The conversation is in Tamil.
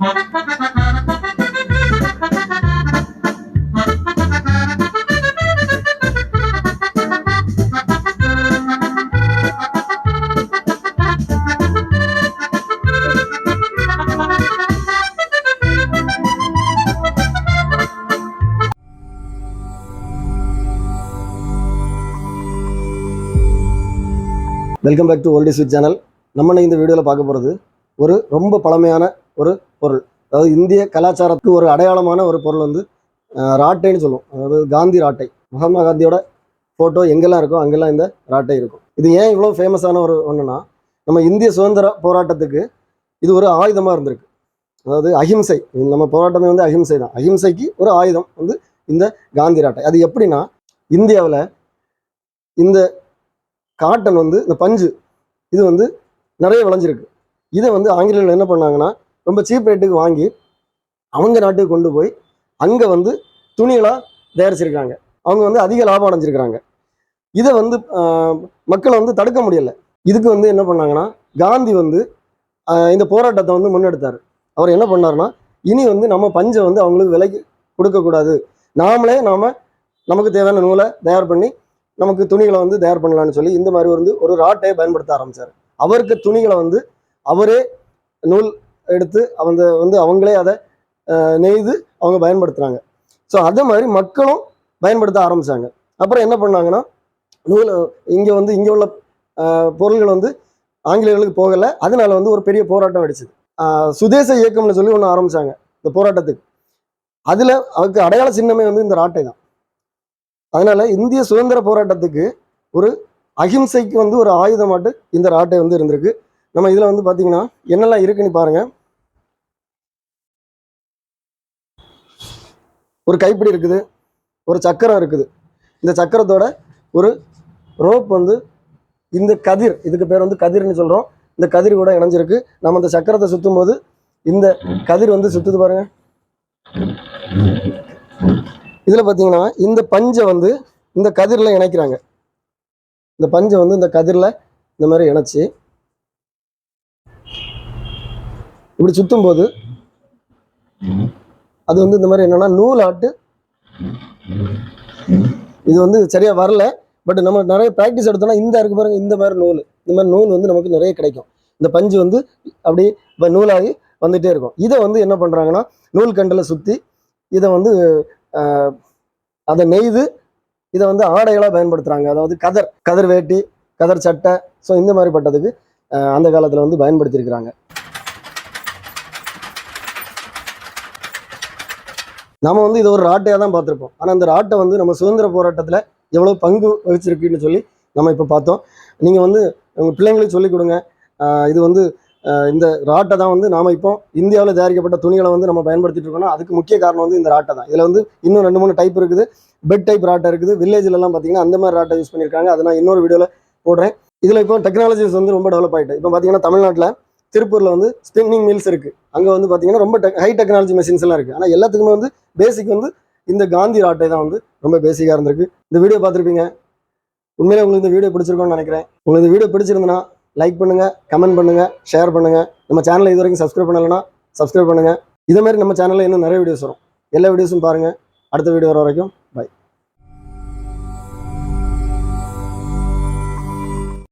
Welcome back to oldie sweet channel நம்ம இந்த வீடியோவில் பார்க்க போகிறது ஒரு ரொம்ப பழமையான ஒரு பொருள். அதாவது இந்திய கலாச்சாரத்துக்கு ஒரு அடையாளமான ஒரு பொருள் வந்து ராட்டைன்னு சொல்லுவோம். அதாவது காந்தி ராட்டை. மகாத்மா காந்தியோட ஃபோட்டோ எங்கெல்லாம் இருக்கோ அங்கெல்லாம் இந்த ராட்டை இருக்கும். இது ஏன் இவ்வளோ ஃபேமஸான ஒரு ஒன்றுனா நம்ம இந்திய சுதந்திர போராட்டத்துக்கு இது ஒரு ஆயுதமாக இருந்திருக்கு. அதாவது அஹிம்சை. நம்ம போராட்டமே வந்து அஹிம்சை தான். அஹிம்சைக்கு ஒரு ஆயுதம் வந்து இந்த காந்தி ராட்டை. அது எப்படின்னா இந்தியாவில் இந்த காட்டன் வந்து இந்த பஞ்சு இது வந்து நிறைய விளைஞ்சிருக்கு. இதை வந்து ஆங்கிலேயர்கள் என்ன பண்ணாங்கன்னா ரொம்ப சீப் ரேட்டுக்கு வாங்கி அவங்க நாட்டுக்கு கொண்டு போய் அங்கே வந்து துணிகளாக தயாரிச்சிருக்காங்க அவங்க வந்து அதிக லாபம் அடைஞ்சிருக்கிறாங்க. இதை வந்து மக்களை வந்து தடுக்க முடியல. இதுக்கு வந்து என்ன பண்ணாங்கன்னா காந்தி வந்து இந்த போராட்டத்தை வந்து முன்னெடுத்தார். அவர் என்ன பண்ணாருன்னா இனி வந்து நம்ம பஞ்சை வந்து அவங்களுக்கு விலைக்கு கொடுக்கக்கூடாது. நாமளே நாம் நமக்கு தேவையான நூலை தயார் பண்ணி நமக்கு துணிகளை வந்து தயார் பண்ணலாம்னு சொல்லி இந்த மாதிரி வந்து ஒரு ராட்டையை பயன்படுத்த ஆரம்பித்தார் அவருக்கு துணிகளை வந்து அவரே நூல் எடுத்து அவங்க வந்து அவங்களே அதை நெய்து அவங்க பயன்படுத்துறாங்க. ஸோ அதே மாதிரி மக்களும் பயன்படுத்த ஆரம்பிச்சாங்க. அப்புறம் என்ன பண்ணாங்கன்னா நூல் இங்கே வந்து இங்கே உள்ள பொருள்கள் வந்து ஆங்கிலேயர்களுக்கு போகலை. அதனால வந்து ஒரு பெரிய போராட்டம் அடிச்சது சுதேச இயக்கம்னு சொல்லி ஒன்று ஆரம்பிச்சாங்க இந்த போராட்டத்துக்கு. அதில் அவருக்கு அடையாள சின்னமே வந்து இந்த ராட்டை தான். அதனால் இந்திய சுதந்திர போராட்டத்துக்கு ஒரு அகிம்சைக்கு வந்து ஒரு ஆயுதமாட்டு இந்த ராட்டை வந்து இருந்திருக்கு. நம்ம இதில் வந்து பார்த்திங்கன்னா என்னெல்லாம் இருக்குன்னு பாருங்கள் ஒரு கைப்பிடி இருக்குது ஒரு சக்கரம் இருக்குது. இந்த சக்கரத்தோட ஒரு ரோப் வந்து இந்த கதிர் இதுக்கு பேர் வந்து கதிர்னு சொல்கிறோம் இந்த கதிர் கூட இணைஞ்சிருக்கு. நம்ம இந்த சக்கரத்தை சுற்றும் போது இந்த கதிர் வந்து சுற்றுது பாருங்க. இதில் பார்த்தீங்கன்னா இந்த பஞ்சை வந்து இந்த கதிரில் இணைக்கிறாங்க. இந்த பஞ்சை வந்து இந்த கதிரில் இந்த மாதிரி இணைச்சி இப்படி சுற்றும் போது அது வந்து இந்த மாதிரி என்னன்னா நூல் ஆட்டு. இது வந்து சரியா வரல. பட் நம்ம நிறைய ப்ராக்டிஸ் எடுத்தோம்னா இந்த இருக்கு பாருங்க இந்த மாதிரி நூல். இந்த மாதிரி நூல் வந்து நமக்கு நிறைய கிடைக்கும். இந்த பஞ்சு வந்து அப்படி இப்போ நூலாகி வந்துட்டே இருக்கும். இதை வந்து என்ன பண்ணுறாங்கன்னா நூல் கண்டில் சுற்றி இதை வந்து அதை நெய்து இதை வந்து ஆடைகளாக பயன்படுத்துகிறாங்க அதாவது கதர் கதர் வேட்டி கதர் சட்டை. ஸோ இந்த மாதிரி பட்டதுக்கு அந்த காலத்தில் வந்து பயன்படுத்தியிருக்கிறாங்க. நம்ம வந்து இது ஒரு ராட்டையாக தான் பார்த்துருப்போம். ஆனால் அந்த ராட்டை வந்து நம்ம சுதந்திர போராட்டத்தில் எவ்வளோ பங்கு வகிச்சிருக்குன்னு சொல்லி நம்ம இப்போ பார்த்தோம். நீங்கள் வந்து உங்கள் பிள்ளைங்களுக்கு சொல்லிக் கொடுங்க. இது வந்து இந்த ராட்டை தான் வந்து நாம் இப்போ இந்தியாவில் தயாரிக்கப்பட்ட துணிகளை வந்து நம்ம பயன்படுத்திட்டு இருக்கோம்னா அதுக்கு முக்கிய காரணம் வந்து இந்த ராட்டை தான். இதில் வந்து இன்னும் ரெண்டு மூணு டைப் இருக்குது. பெட் டைப் ராட்டை இருக்குது. வில்லேஜ்லலாம் பார்த்தீங்கன்னா அந்த மாதிரி ராட்டை யூஸ் பண்ணியிருக்காங்க. அதை நான் இன்னொரு வீடியோவில் போடுறேன். இதில் இப்போ டெக்னாலஜிஸ் வந்து ரொம்ப டெவலப் ஆகிட்டு இப்போ பார்த்தீங்கன்னா தமிழ்நாட்டில் திருப்பூரில் வந்து ஸ்பின்னிங் மில்ஸ் இருக்குது அங்கே வந்து பார்த்தீங்கன்னா ரொம்ப ஹை டெக்னாலஜி மெஷின்ஸ் எல்லாம் இருக்குது ஆனால் எல்லாத்துக்குமே வந்து பேசிக் வந்து இந்த காந்தி ராட்டை தான் வந்து ரொம்ப பேசிக்காக இருந்திருக்கு. இந்த வீடியோ பார்த்துருப்பீங்க. உண்மையிலே உங்களுக்கு இந்த வீடியோ பிடிச்சிருக்கோம்னு நினைக்கிறேன். உங்களுக்கு இந்த வீடியோ பிடிச்சிருந்தனா லைக் பண்ணுங்க கமெண்ட் பண்ணுங்க ஷேர் பண்ணுங்க. நம்ம சேனலை இது வரைக்கும் சப்ஸ்கிரைப் பண்ணலைன்னா சப்ஸ்கிரைப் பண்ணுங்க. இதே மாதிரி நம்ம சேனலில் இன்னும் நிறைய வீடியோஸ் வரும். எல்லா வீடியோஸும் பாருங்க. அடுத்த வீடியோ வர வரைக்கும் பை